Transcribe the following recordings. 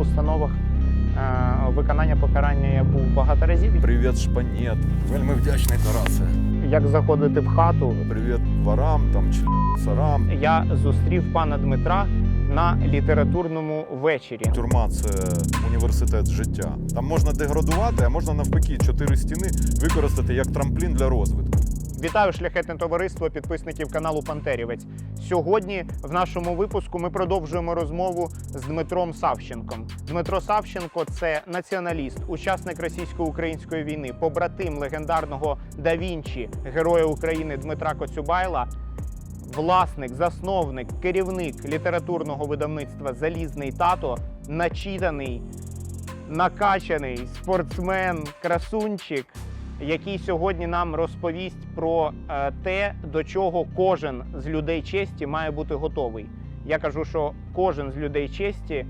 установах е, виконання покарання я був багато разів. Привіт, шпанет. Вельми вдячний, Тарасе. Як заходити в хату, Привіт ворам, там чи царам. я зустрів пана Дмитра на літературному вечорі. Тюрма це університет життя. Там можна деградувати, а можна навпаки чотири стіни використати як трамплін для розвитку. Вітаю шляхетне товариство підписників каналу Пантерівець. Сьогодні в нашому випуску ми продовжуємо розмову з Дмитром Савченком. Дмитро Савченко це націоналіст, учасник російсько-української війни, побратим легендарного да Вінчі, героя України Дмитра Коцюбайла. Власник, засновник, керівник літературного видавництва Залізний тато, начитаний, накачаний спортсмен, красунчик, який сьогодні нам розповість про е, те, до чого кожен з людей честі має бути готовий. Я кажу, що кожен з людей честі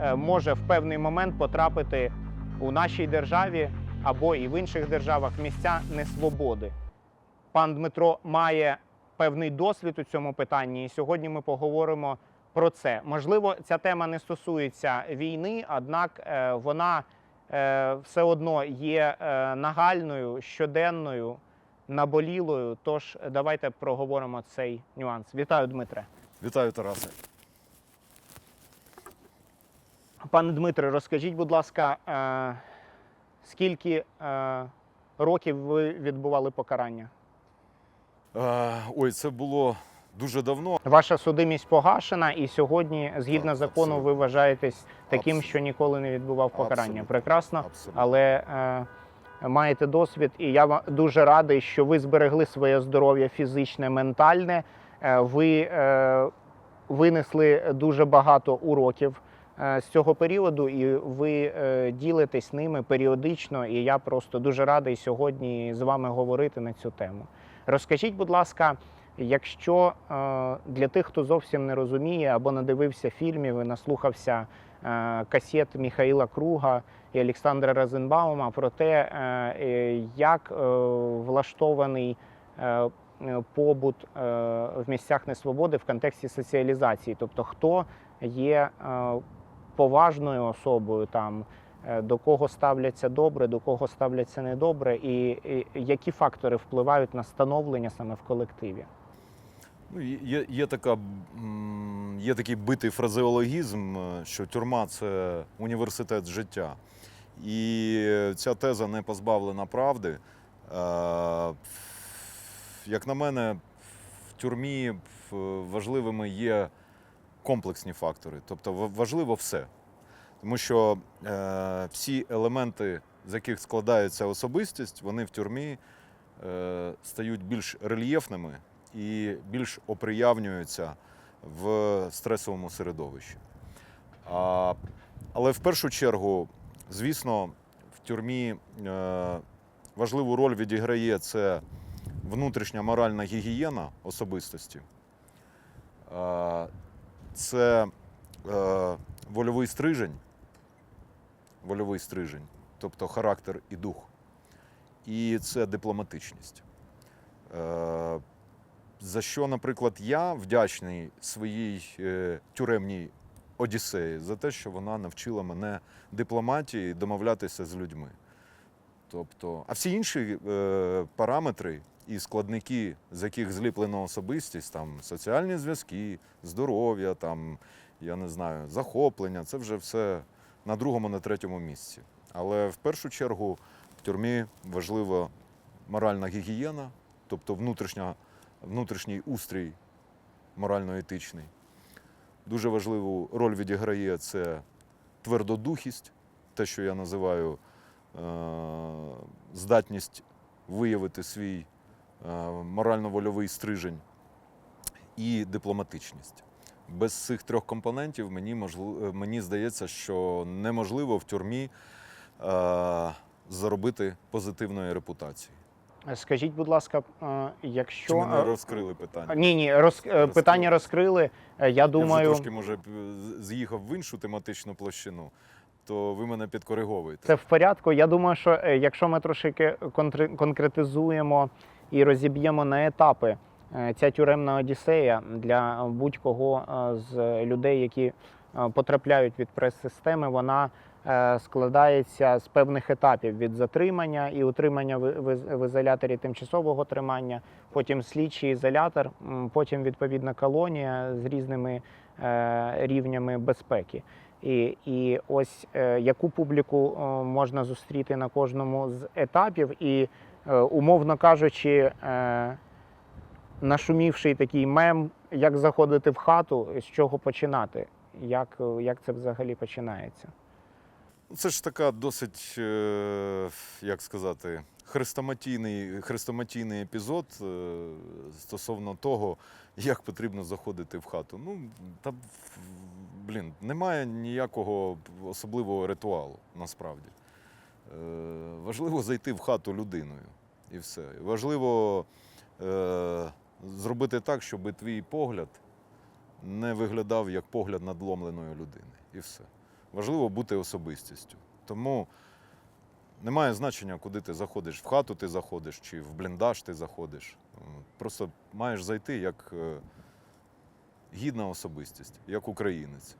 е, може в певний момент потрапити у нашій державі або і в інших державах місця несвободи. Пан Дмитро має певний досвід у цьому питанні, і сьогодні ми поговоримо про це. Можливо, ця тема не стосується війни, однак е, вона все одно є е, нагальною, щоденною, наболілою. Тож давайте проговоримо цей нюанс. Вітаю, Дмитре. Вітаю, Тарасе. Пане Дмитре, розкажіть, будь ласка, е, скільки е, років ви відбували покарання? Е, ой, це було дуже давно. Ваша судимість погашена, і сьогодні, згідно Так, закону, абсолютно. ви вважаєтесь таким, Абсолютно. що ніколи не відбував покарання. Абсолютно. Прекрасно, Абсолютно. але е, маєте досвід, і я дуже радий, що ви зберегли своє здоров'я фізичне, ментальне. Е, ви е, винесли дуже багато уроків е, з цього періоду, і ви е, ділитесь ними періодично. І я просто дуже радий сьогодні з вами говорити на цю тему. Розкажіть, будь ласка, якщо е, для тих, хто зовсім не розуміє або не дивився фільмів і наслухався е, касет Міхаїла Круга і Олександра Розенбаума про те, е, як влаштований побут в місцях несвободи в контексті соціалізації, тобто хто є поважною особою там. До кого ставляться добре, до кого ставляться недобре, і, і які фактори впливають на становлення саме в колективі? Ну, є- є, така, є такий битий фразеологізм, е, що тюрма це університет життя. І ця теза не позбавлена правди. Е, Як на мене, в тюрмі е, важливими є комплексні фактори, тобто важливо все. Тому що всі елементи, з яких складається особистість, вони в тюрмі стають більш рельєфними і більш оприявнюються в стресовому середовищі. А, але в першу чергу, звісно, в тюрмі е, важливу роль відіграє це внутрішня моральна гігієна особистості. Е, це е, вольовий стрижень, вольовий стрижень, тобто характер і дух. І це дипломатичність. Е, за що, наприклад, я вдячний своїй е, тюремній Одіссеї за те, що вона навчила мене дипломатії домовлятися з людьми. Тобто, а всі інші е, параметри і складники, з яких зліплена особистість, там соціальні зв'язки, здоров'я, там, я не знаю, захоплення, це вже все на другому, на третьому місці. Але в першу чергу в тюрмі важлива моральна гігієна, тобто внутрішня, внутрішній устрій морально-етичний. Дуже важливу роль відіграє це твердодухість, те, що я називаю е, здатність виявити свій е, морально-вольовий стрижень і дипломатичність. Без цих трьох компонентів мені, можливо, мені здається, що неможливо в тюрмі е, заробити позитивної репутації. Скажіть, будь ласка, е, якщо Чи ми не е, розкрили питання? ні, ні, роз... е, питання розкрили. Я Я думаю, вже трошки, може, з'їхав в іншу тематичну площину, то ви мене підкориговуєте. це в порядку. Я думаю, що якщо ми трошки конкретизуємо і розіб'ємо на етапи ця тюремна одіссея для будь-кого з людей, які потрапляють від прес-системи, вона складається з певних етапів від затримання і утримання в, ізоляторі тимчасового тримання, потім слідчий ізолятор, потім відповідна колонія з різними е, рівнями безпеки. І, і ось е, яку публіку е, можна зустріти на кожному з етапів, і е, умовно кажучи, е, нашумівший такий мем, як заходити в хату, з чого починати, як, е, як це взагалі починається. Це ж така досить, е, як сказати, хрестоматійний, хрестоматійний епізод е, стосовно того, як потрібно заходити в хату. Ну, та, блін, немає ніякого особливого ритуалу насправді. Е, Важливо зайти в хату людиною і все. Важливо зробити так, щоб твій погляд не виглядав як погляд надломленої людини. І все. Важливо бути особистістю. Тому немає значення, куди ти заходиш. В хату ти заходиш чи в бліндаж ти заходиш. Просто маєш зайти як е, гідна особистість, як українець.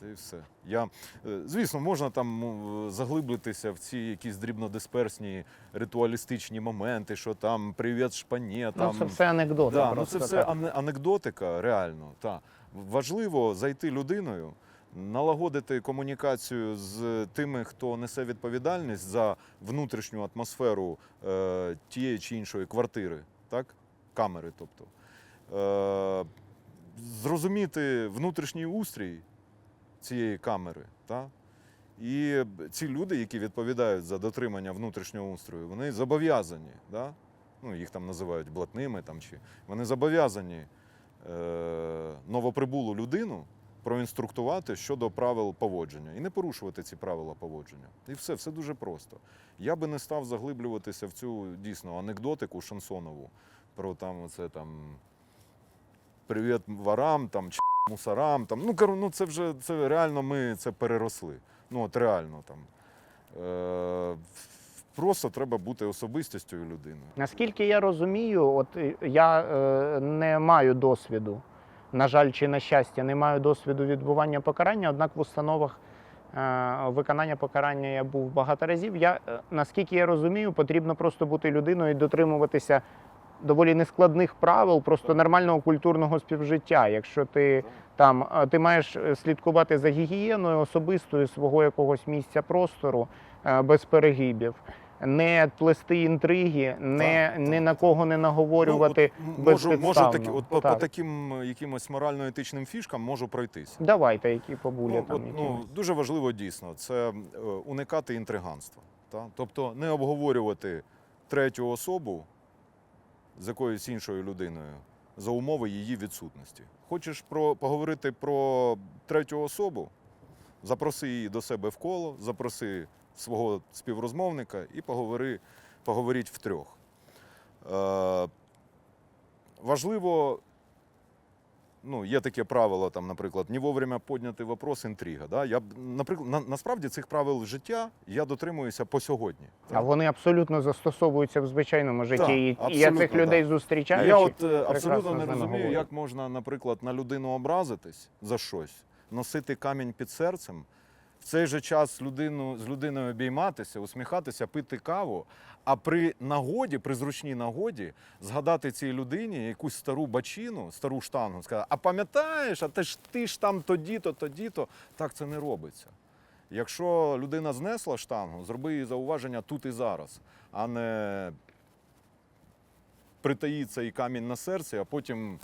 Це і все. Я, е, звісно, можна там заглиблитися в ці якісь дрібнодисперсні ритуалістичні моменти, що там привіт шпані, там ну, це все анекдоти. Да, ну це все так. анекдотика, реально. Та. Важливо зайти людиною, налагодити комунікацію з тими, хто несе відповідальність за внутрішню атмосферу е, тієї чи іншої квартири, так? камери. тобто. Е, зрозуміти внутрішній устрій цієї камери. Та? І ці люди, які відповідають за дотримання внутрішнього устрою, вони зобов'язані, да? ну, їх там називають блатними, там, чи, вони зобов'язані е, новоприбулу людину проінструктувати щодо правил поводження і не порушувати ці правила поводження. І все, все дуже просто. Я би не став заглиблюватися в цю дійсно анекдотику шансонову про там оце там привіт ворам, там чи мусорам. Там, ну, кор- ну, це вже це реально ми це переросли. Ну, от реально там. Е, просто треба бути особистістю і людиною. Наскільки я розумію, от е, я е, не маю досвіду, на жаль, чи на щастя, не маю досвіду відбування покарання, однак в установах е, виконання покарання я був багато разів. Я, е, наскільки я розумію, потрібно просто бути людиною і дотримуватися доволі нескладних правил, просто нормального культурного співжиття. Якщо ти там е, ти маєш слідкувати за гігієною особистою свого якогось місця простору без перегибів. Не плести інтриги, не, Так, не так, на кого не наговорювати. Ну, от, можу, можу такі, от по, по таким е, якимось морально-етичним фішкам можу пройтись. Давайте, які побулі Ну, там. от, ну, дуже важливо дійсно це е, уникати інтриганства. Та? Тобто не обговорювати третю особу з якоюсь іншою людиною за умови її відсутності. Хочеш про, поговорити про третю особу, запроси її до себе в коло, запроси свого співрозмовника і поговори, поговоріть втрьох. Е, важливо ну, є таке правило, там, наприклад, не вовремя підняти вопрос інтрига. Да? Я, наприклад, на, насправді цих правил життя я дотримуюся по сьогодні. А вони абсолютно застосовуються в звичайному житті. Так, і, я абсолютно, цих людей так. зустрічаю. я чи- от е, абсолютно не розумію, говорю. як можна, наприклад, на людину образитись за щось, носити камінь під серцем, цей же час людину, з людиною обійматися, усміхатися, пити каву, а при нагоді, при зручній нагоді, згадати цій людині якусь стару бачину, стару штангу, сказати, а пам'ятаєш, а ти ж ти ж там тоді-то, тоді-то. Так це не робиться. Якщо людина знесла штангу, зроби їй зауваження тут і зараз, а не притаїть цей камінь на серці, а потім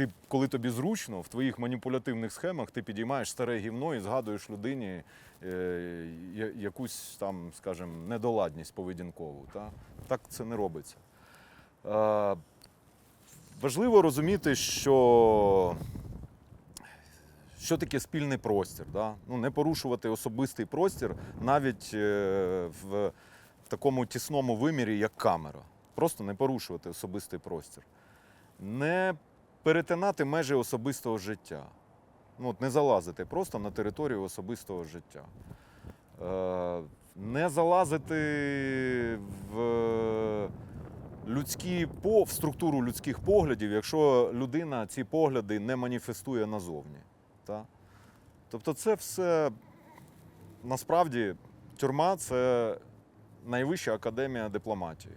ти, коли тобі зручно, в твоїх маніпулятивних схемах ти підіймаєш старе гівно і згадуєш людині е, якусь там, скажімо, недоладність поведінкову. Та? Так це не робиться. Е, важливо розуміти, що. Що таке спільний простір? Да? Ну, не порушувати особистий простір навіть е, в, в такому тісному вимірі, як камера. Просто не порушувати особистий простір. Не перетинати межі особистого життя. Ну, от не залазити просто на територію особистого життя. Е, не залазити в людські по, в структуру людських поглядів, якщо людина ці погляди не маніфестує назовні. Та? Тобто, це все насправді тюрма це найвища академія дипломатії.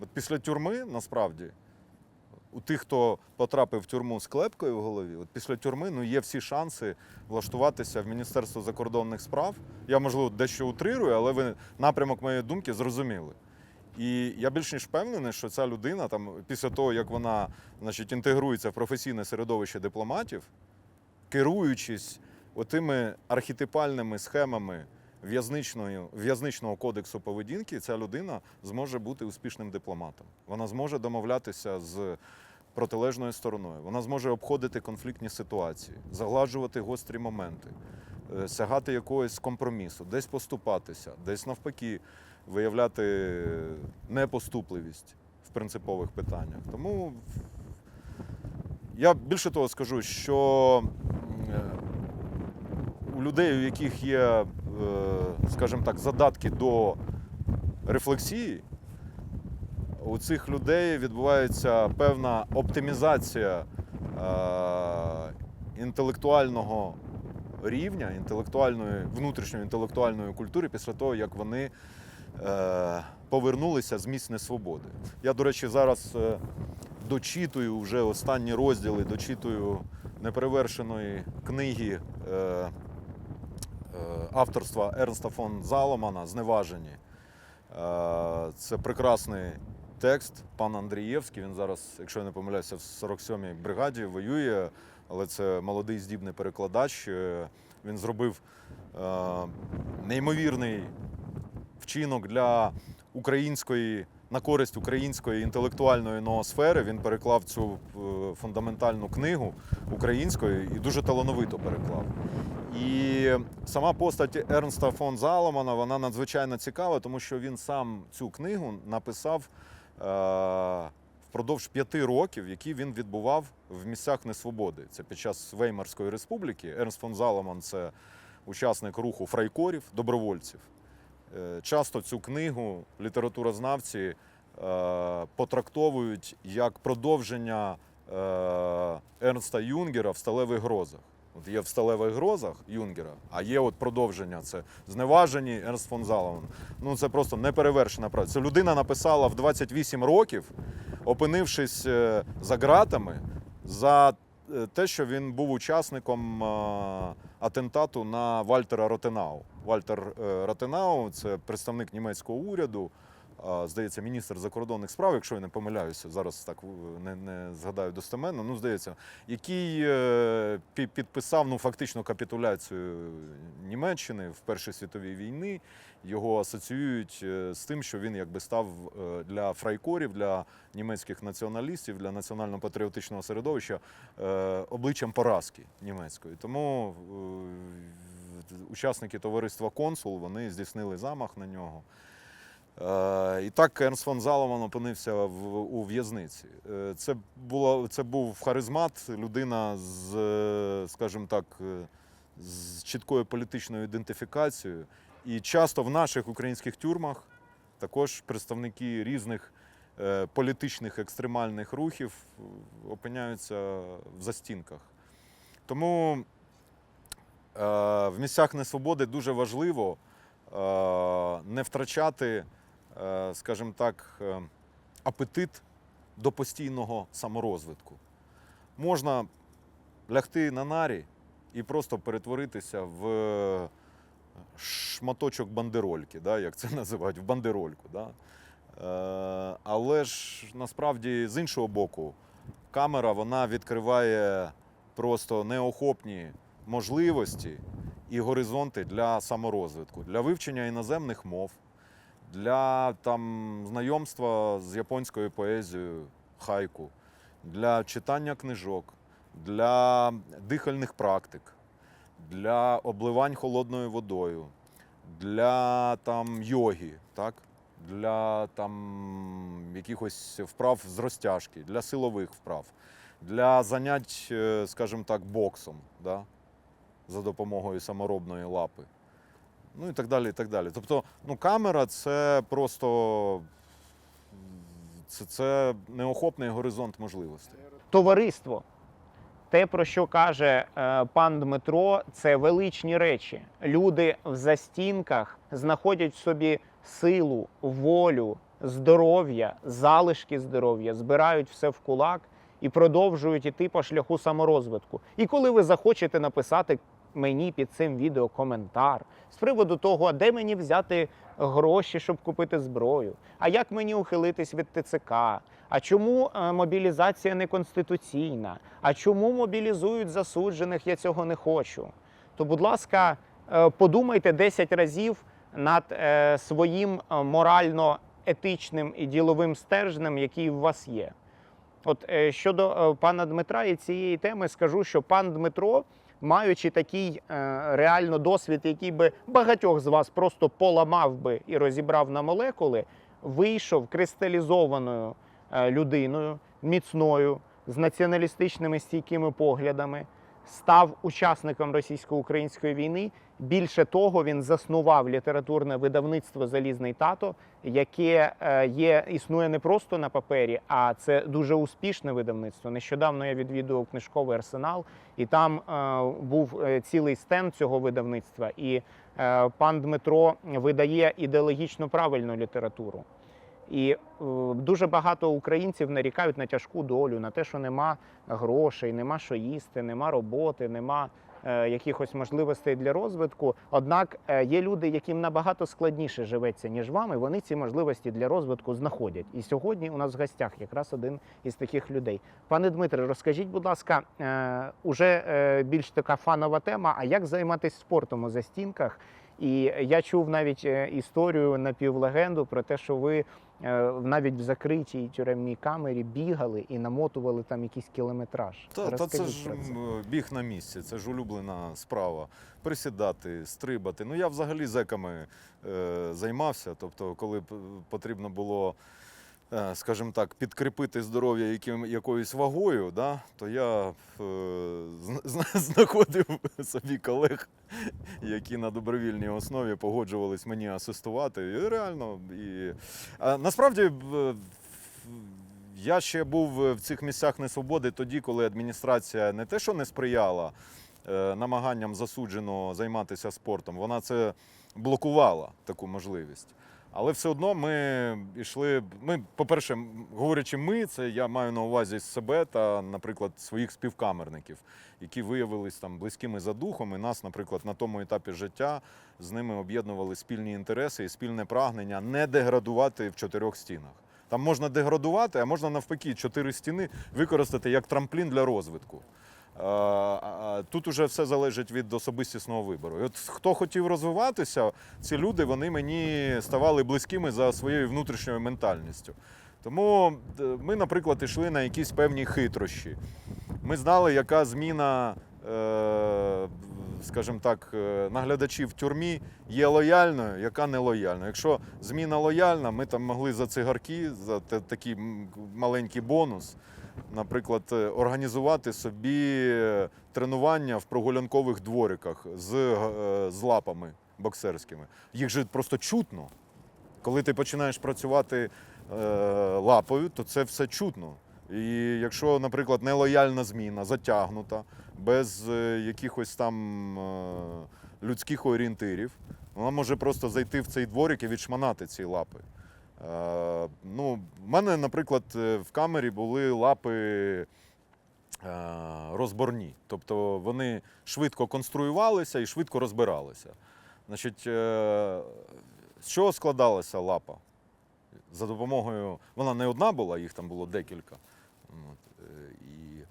От після тюрми, насправді, у тих, хто потрапив в тюрму з клепкою в голові, от після тюрми ну, є всі шанси влаштуватися в Міністерство закордонних справ. Я, можливо, дещо утрирую, але ви напрямок моєї думки зрозуміли. І я більш ніж впевнений, що ця людина, там, після того, як вона значить, інтегрується в професійне середовище дипломатів, керуючись отими архетипальними схемами в'язничного кодексу поведінки, ця людина зможе бути успішним дипломатом. Вона зможе домовлятися з протилежною стороною. Вона зможе обходити конфліктні ситуації, загладжувати гострі моменти, е, сягати якогось компромісу, десь поступатися, десь навпаки виявляти непоступливість в принципових питаннях. Тому я більше того скажу, що е, у людей, у яких є, скажімо так, задатки до рефлексії, у цих людей відбувається певна оптимізація е, інтелектуального рівня, інтелектуальної, внутрішньої інтелектуальної культури після того, як вони е, повернулися з місць несвободи. Я, до речі, зараз е, дочитую вже останні розділи, дочитую неперевершеної книги е, е, авторства Ернста фон Заломана Зневажені. Е, Це прекрасний текст. Пан Андрієвський. Він зараз, якщо я не помиляюся, в 47-й бригаді воює, але це молодий здібний перекладач. Е, Він зробив е, неймовірний вчинок для української на користь української інтелектуальної ноосфери. Він переклав цю е, фундаментальну книгу українською і дуже талановито переклав. І сама постать Ернста фон Заломана вона надзвичайно цікава, тому що він сам цю книгу написав е, впродовж п'яти років, які він відбував в місцях несвободи. Це під час Веймарської республіки. Ернст фон Заломан це учасник руху фрайкорів, добровольців. Е, Часто цю книгу літературознавці е, потрактовують як продовження Ернста Юнгера в сталевих грозах. Є в сталевих грозах Юнгера, а є от продовження. Це зневажені Ернст фон Заломан. Ну це просто неперевершена праця. Це людина написала в 28 років, опинившись е, за ґратами за е, те, що він був учасником е, атентату на Вальтера Ротенау. Вальтер Ротенау це представник німецького уряду. Здається, міністр закордонних справ, якщо я не помиляюся, зараз так е, не, не згадаю достеменно. Ну, здається, який е, підписав ну фактично капітуляцію Німеччини в Першій світовій війні. Його асоціюють е, з тим, що він якби став для фрайкорів, для німецьких націоналістів, для національно-патріотичного середовища обличчям поразки німецької. Тому учасники товариства Консул вони здійснили замах на нього. Е, І так Ернст фон Заломан опинився в, у в'язниці. Е, Це, було, це був харизмат, людина з, е, скажімо так, з чіткою політичною ідентифікацією. І часто в наших українських тюрмах також представники різних політичних екстремальних рухів опиняються в застінках. Тому в місцях несвободи дуже важливо не втрачати, скажімо так, е, апетит до постійного саморозвитку. Можна лягти на нарі і просто перетворитися в шматочок бандерольки, да, як це називають, в бандерольку. Да. Е, але ж насправді з іншого боку, камера вона відкриває просто неохопні можливості і горизонти для саморозвитку, для вивчення іноземних мов, для там, знайомства з японською поезією хайку, для читання книжок, для дихальних практик, для обливань холодною водою, для там, йоги, так? для там, якихось вправ з розтяжки, для силових вправ, для занять, е, скажімо так, боксом да? за допомогою саморобної лапи. Ну і так далі. і так далі. Тобто, ну, камера це просто це, це неохопний горизонт можливостей. Товариство Те, про що каже е, пан Дмитро, це величні речі. Люди в застінках знаходять в собі силу, волю, здоров'я, залишки здоров'я, збирають все в кулак і продовжують іти по шляху саморозвитку. І коли ви захочете написати мені під цим відео коментар з приводу того, а де мені взяти гроші, щоб купити зброю, а як мені ухилитись від ТЦК, а чому е, мобілізація неконституційна, а чому мобілізують засуджених, я цього не хочу. То, будь ласка, е, подумайте 10 разів над е, своїм морально-етичним і діловим стержнем, який у вас є. От щодо пана Дмитра і цієї теми, скажу, що пан Дмитро, маючи такий е, реально досвід, який би багатьох з вас просто поламав би і розібрав на молекули, вийшов кристалізованою е, людиною, міцною, з націоналістичними стійкими поглядами, став учасником російсько-української війни. Більше того, він заснував літературне видавництво Залізний тато, яке е, є існує не просто на папері, а це дуже успішне видавництво. Нещодавно я відвідував книжковий арсенал, і там е, був е, цілий стенд цього видавництва. І пан Дмитро видає ідеологічно правильну літературу. І е, дуже багато українців нарікають на тяжку долю, на те, що нема грошей, нема що їсти, нема роботи, нема е, якихось можливостей для розвитку. Однак е, є люди, яким набагато складніше живеться, ніж вам, і вони ці можливості для розвитку знаходять. І сьогодні у нас в гостях якраз один із таких людей. Пане Дмитре, розкажіть, будь ласка, уже більш така фанова тема. А як займатися спортом у застінках? І я чув навіть е, історію напівлегенду про те, що ви е, навіть в закритій тюремній камері бігали і намотували там якийсь кілометраж. Та, та це ж це. біг на місці, це ж улюблена справа. Присідати, стрибати. Ну я взагалі зеками е, займався. Тобто, коли потрібно було, е, скажімо так, підкріпити здоров'я яким, якоюсь вагою, да, то я е, зна- зна- знаходив собі колег, які на добровільній основі погоджувались мені асистувати. І реально. І, а, насправді. в- я ще був в цих місцях несвободи тоді, коли адміністрація не те, що не сприяла е, намаганням засудженого займатися спортом, вона це блокувала таку можливість. Але все одно ми йшли. Ми, по-перше, говорячи ми, це я маю на увазі себе та, наприклад, своїх співкамерників, які виявились там близькими за духом. І нас, наприклад, на тому етапі життя з ними об'єднували спільні інтереси і спільне прагнення не деградувати в чотирьох стінах. Там можна деградувати, а можна навпаки чотири стіни використати як трамплін для розвитку. Тут уже все залежить від особистісного вибору. І от хто хотів розвиватися, ці люди вони мені ставали близькими за своєю внутрішньою ментальністю. Тому е, ми, наприклад, йшли на якісь певні хитрощі. Ми знали, яка зміна, е, скажімо так, е, наглядачів в тюрмі є лояльною, яка не. Якщо зміна лояльна, ми там могли за цигарки, за такий маленький бонус, наприклад, е, організувати собі е, тренування в прогулянкових двориках з, е, з лапами боксерськими. Їх же просто чутно. Коли ти починаєш працювати е, лапою, то це все чутно. І якщо, наприклад, нелояльна зміна, затягнута, без якихось там е, людських орієнтирів, вона може просто зайти в цей дворик і відшманати ці лапи. Е, ну, в мене, наприклад, е, в камері були лапи е, розборні. Тобто вони швидко конструювалися і швидко розбиралися. Значить, з чого складалася лапа? За допомогою. Вона не одна була, їх там було декілька. І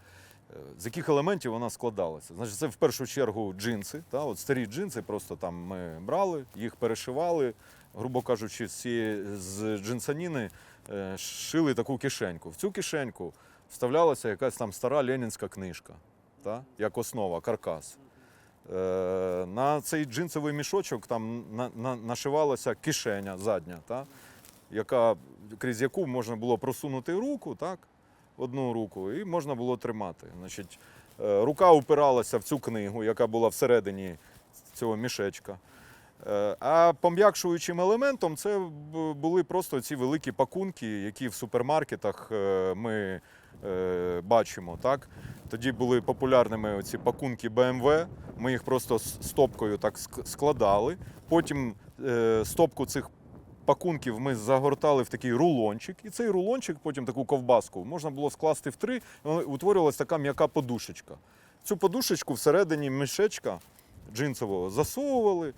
з яких елементів вона складалася? Значить, це в першу чергу джинси. Та? От старі джинси просто там ми брали, їх перешивали, грубо кажучи, з, з джинсаніни е, шили таку кишеньку. В цю кишеньку вставлялася якась там стара ленінська книжка, та? як основа, каркас. Е, На цей джинсовий мішочок там на, на, нашивалася кишеня задня, та? яка, крізь яку можна було просунути руку, так? одну руку, і можна було тримати. Значить, е, рука упиралася в цю книгу, яка була всередині цього мішечка. Е, А пом'якшуючим елементом це були просто ці великі пакунки, які в супермаркетах е, ми е, бачимо. Так? Тоді були популярними оці пакунки BMW. Ми їх просто стопкою так складали. Потім стопку цих пакунків ми загортали в такий рулончик, і цей рулончик, потім таку ковбаску, можна було скласти в три, і утворювалася така м'яка подушечка. Цю подушечку всередині мішечка джинсового засовували,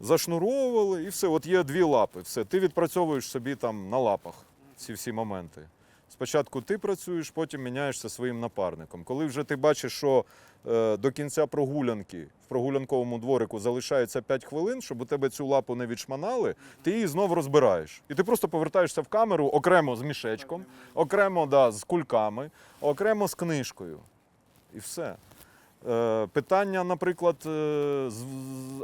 зашнуровували, і все. От є дві лапи. Все, ти відпрацьовуєш собі там на лапах ці всі моменти. Спочатку ти працюєш, потім міняєшся своїм напарником. Коли вже ти бачиш, що е, до кінця прогулянки в прогулянковому дворику залишається 5 хвилин, щоб у тебе цю лапу не відшманали, ти її знов розбираєш. І ти просто повертаєшся в камеру окремо з мішечком, окремо да, з кульками, окремо з книжкою. І все. Е, питання, наприклад, е, з,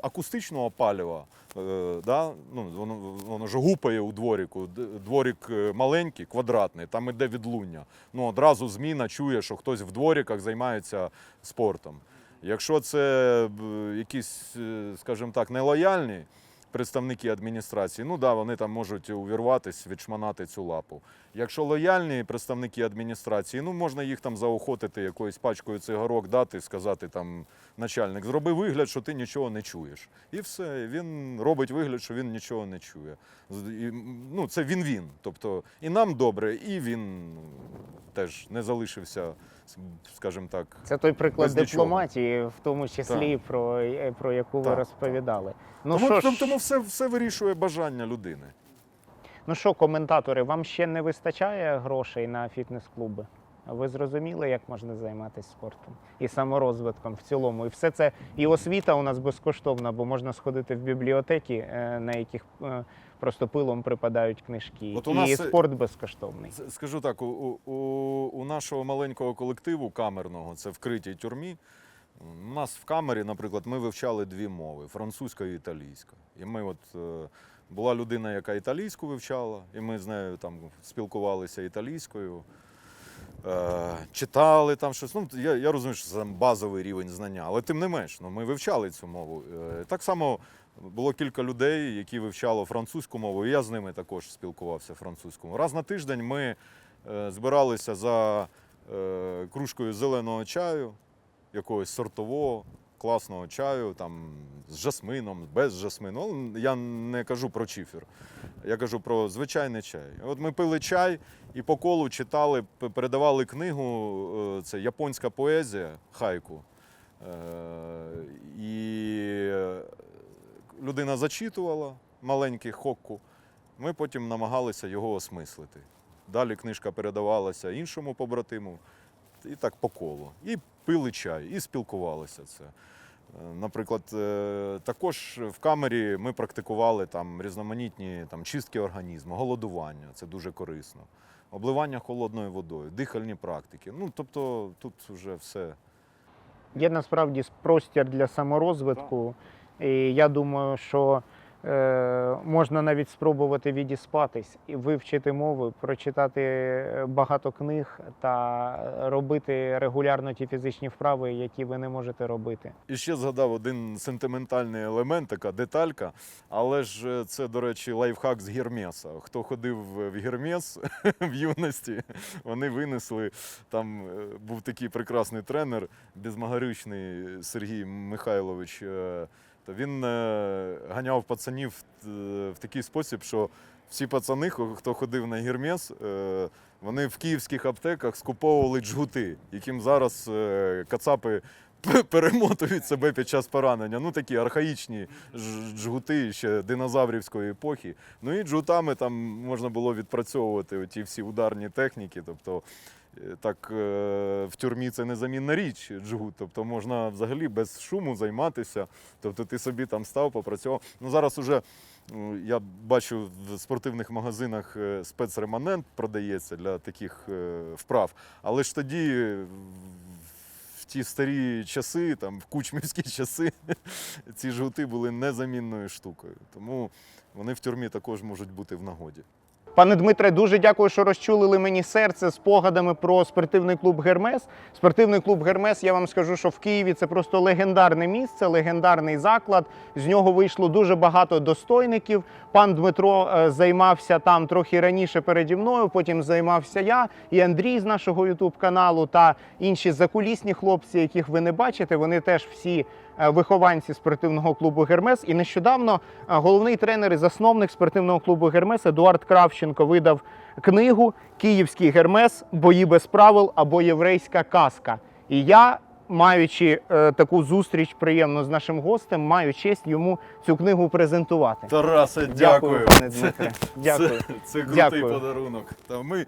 акустичного палива. Е, да? ну, воно, воно ж гупає у дворіку. Дворік маленький, квадратний, там іде відлуння. Ну, одразу зміна чує, що хтось в дворіках займається спортом. Якщо це якісь, скажімо так, нелояльні представники адміністрації, ну да, вони там можуть увірватися, відшманати цю лапу. Якщо лояльні представники адміністрації, ну можна їх там заохотити якоюсь пачкою цигарок дати, сказати там начальник, зроби вигляд, що ти нічого не чуєш. І все. Він робить вигляд, що він нічого не чує. І, ну, це він-він. Тобто і нам добре, і він теж не залишився, скажімо так. Це той приклад дипломатії, в тому числі про, е, про яку ви Так, розповідали. Ну тому, що ж, тому все, все вирішує бажання людини. Ну що, коментатори, вам ще не вистачає грошей на фітнес-клуби? Ви зрозуміли, як можна займатися спортом і саморозвитком в цілому. І все це і освіта у нас безкоштовна, бо можна сходити в бібліотеки, е, на яких е, просто пилом припадають книжки. От у і нас, е, спорт безкоштовний. Скажу так, у, у, у нашого маленького колективу камерного, це вкритій тюрмі. У нас в камері, наприклад, ми вивчали дві мови французька і італійська. І ми от була людина, яка італійську вивчала, і ми з нею там спілкувалися італійською. Е, читали там щось. Ну, я, я розумію, що це базовий рівень знання, але тим не менш, ну, ми вивчали цю мову. Е, так само було кілька людей, які вивчали французьку мову, і я з ними також спілкувався французькою. Раз на тиждень ми е, збиралися за е, кружкою зеленого чаю, якогось сортового, класного чаю, там, з жасмином, без жасмину. Ну, Я не кажу про чифір, я кажу про звичайний чай. От ми пили чай і по колу читали, передавали книгу, е, це японська поезія, хайку. Е, І е, людина зачитувала маленький хокку. Ми потім намагалися його осмислити. Далі книжка передавалася іншому побратиму, і так по колу. І пили чай, і спілкувалися це. Е, Наприклад, е, також в камері ми практикували там різноманітні там, чистки організму, голодування, це дуже корисно. Обливання холодною водою, дихальні практики. Ну, тобто тут вже все. Є насправді простір для саморозвитку, і я думаю, що можна навіть спробувати відіспатись і вивчити мови, прочитати е, багато книг та робити регулярно ті фізичні вправи, які ви не можете робити. І ще згадав один сентиментальний елемент, така деталька. Але ж е, це, до речі, лайфхак з Гермеса. Хто ходив в Гермес в юності, вони винесли. Там е, був такий прекрасний тренер, безмагаричний Сергій Михайлович. Е, То він е, ганяв пацанів е, в такий спосіб, що всі пацани, хто ходив на Гермес, е, вони в київських аптеках скуповували джгути, яким зараз кацапи перемотують себе під час поранення. Ну такі архаїчні джгути ще динозаврівської епохи. Ну і джгутами там можна було відпрацьовувати ті всі ударні техніки. Тобто так е, в тюрмі це незамінна річ джгут. Тобто можна взагалі без шуму займатися. Тобто ти собі там став, попрацював. Ну зараз уже. Я бачу в спортивних магазинах е, спецреманент продається для таких е, вправ. Але ж тоді в ті старі часи, там, в кучмівські часи, ці жгути були незамінною штукою. Тому вони в тюрмі також можуть бути в нагоді. Пане Дмитре, дуже дякую, що розчулили мені серце спогадами про спортивний клуб Гермес. Спортивний клуб Гермес, я вам скажу, що в Києві це просто легендарне місце, легендарний заклад. З нього вийшло дуже багато достойників. Пан Дмитро е, займався там трохи раніше переді мною. Потім займався я і Андрій з нашого Ютуб каналу та інші закулісні хлопці, яких ви не бачите. Вони теж всі вихованці спортивного клубу Гермес. І нещодавно е, головний тренер і засновник спортивного клубу Гермес Едуард Кравченко видав книгу Київський Гермес, бої без правил або єврейська казка. І я, маючи е, таку зустріч приємну з нашим гостем, маю честь йому цю книгу презентувати. Тарасе, Дякую, дякую. пане Дмитре. Дякую. Це, це крутий Дякую. подарунок. Та ми,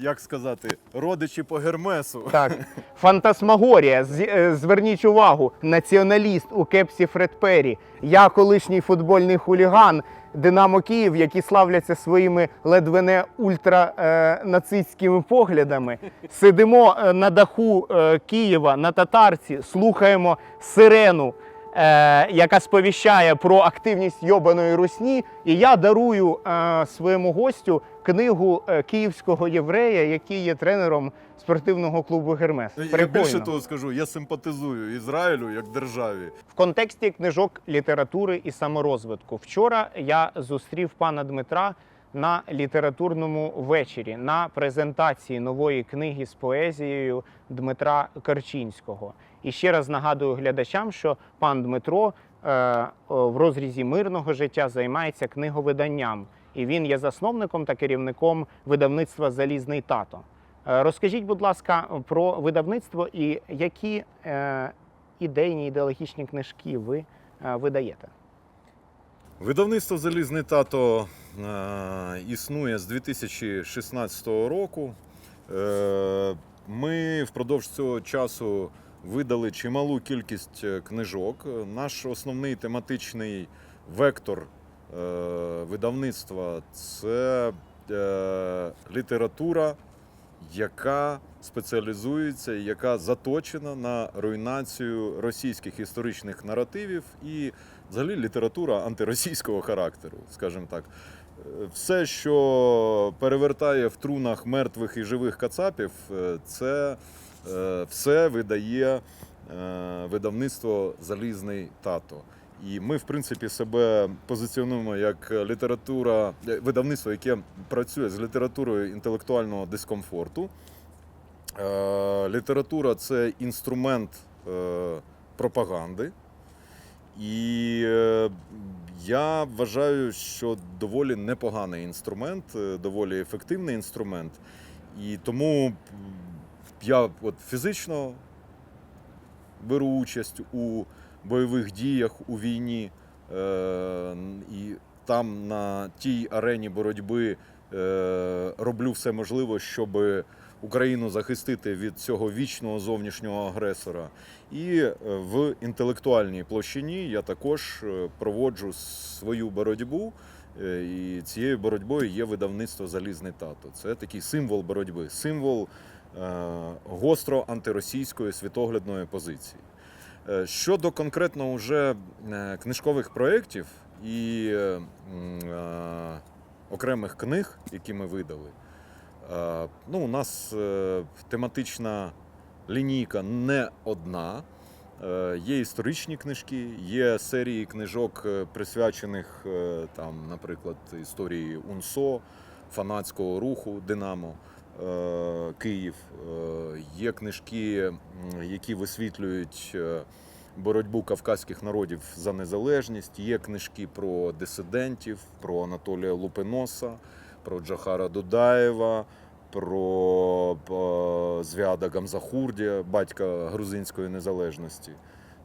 як сказати, родичі по гермесу. Так, фантасмагорія. З- е, Зверніть увагу, націоналіст у кепсі Фред Перрі. Я колишній футбольний хуліган Динамо Київ, які славляться своїми ледве не ультранацистськими поглядами. Сидимо е, на даху е, Києва на татарці, слухаємо сирену. е, Яка сповіщає про активність йобаної русні, і я дарую е, своєму гостю книгу е, київського єврея, який є тренером спортивного клубу Гермес. Я більше того скажу, я симпатизую Ізраїлю як державі. В контексті книжок літератури і саморозвитку. Вчора я зустрів пана Дмитра на літературному вечорі на презентації нової книги з поезією Дмитра Карчинського. І ще раз нагадую глядачам, що пан Дмитро е, в розрізі мирного життя займається книговиданням, і він є засновником та керівником видавництва Залізний тато. Е, Розкажіть, будь ласка, про видавництво і які е, ідейні ідеологічні книжки ви е, видаєте? Видавництво Залізний тато існує з 2016 року. Ми впродовж цього часу видали чималу кількість книжок. Наш основний тематичний вектор видавництва це е, література, яка спеціалізується, і яка заточена на руйнацію російських історичних наративів і взагалі література антиросійського характеру, скажімо так. Е, Все, що перевертає в трунах мертвих і живих кацапів, е, це е, все видає е, видавництво Залізний тато. І ми, в принципі, себе позиціонуємо як література, е, видавництво, яке працює з літературою інтелектуального дискомфорту. Е, Література це інструмент е, пропаганди. І е, я вважаю, що доволі непоганий інструмент, е, доволі ефективний інструмент. І тому я от фізично беру участь у бойових діях у війні. Е, і там на тій арені боротьби е, роблю все можливе, щоб Україну захистити від цього вічного зовнішнього агресора. І е, в інтелектуальній площині я також проводжу свою боротьбу. І цією боротьбою є видавництво Залізний тато. Це такий символ боротьби, символ гостро антиросійської світоглядної позиції. Е, Щодо конкретно вже е, книжкових проєктів і е, окремих книг, які ми видали, ну, у нас тематична лінійка не одна. Є історичні книжки, є серії книжок, присвячених там, наприклад, історії УНСО, фанатського руху Динамо. Е, Київ. Е, Є книжки, які висвітлюють е, боротьбу кавказьких народів за незалежність. Є книжки про дисидентів, про Анатолія Лупиноса, про Джахара Дудаєва, про Звяда Гамзахурдія, батька грузинської незалежності.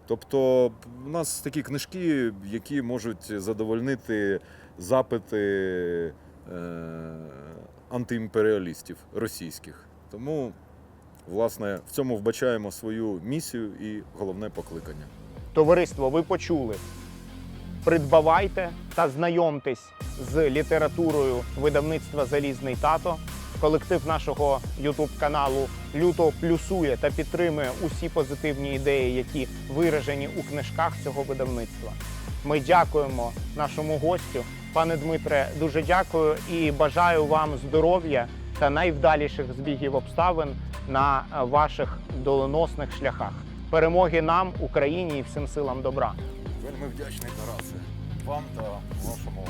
Тобто у нас такі книжки, які можуть задовольнити запити антиімперіалістів російських. Тому, власне, в цьому вбачаємо свою місію і головне покликання. Товариство, ви почули. Придбавайте та знайомтесь з літературою видавництва Залізний тато. Колектив нашого Ютуб каналу люто плюсує та підтримує усі позитивні ідеї, які виражені у книжках цього видавництва. Ми дякуємо нашому гостю Пане Дмитре, дуже дякую і бажаю вам здоров'я та найвдаліших збігів обставин на ваших доленосних шляхах. Перемоги нам, Україні і всім силам добра. Вельми вдячний, Тарасе, вам та вашому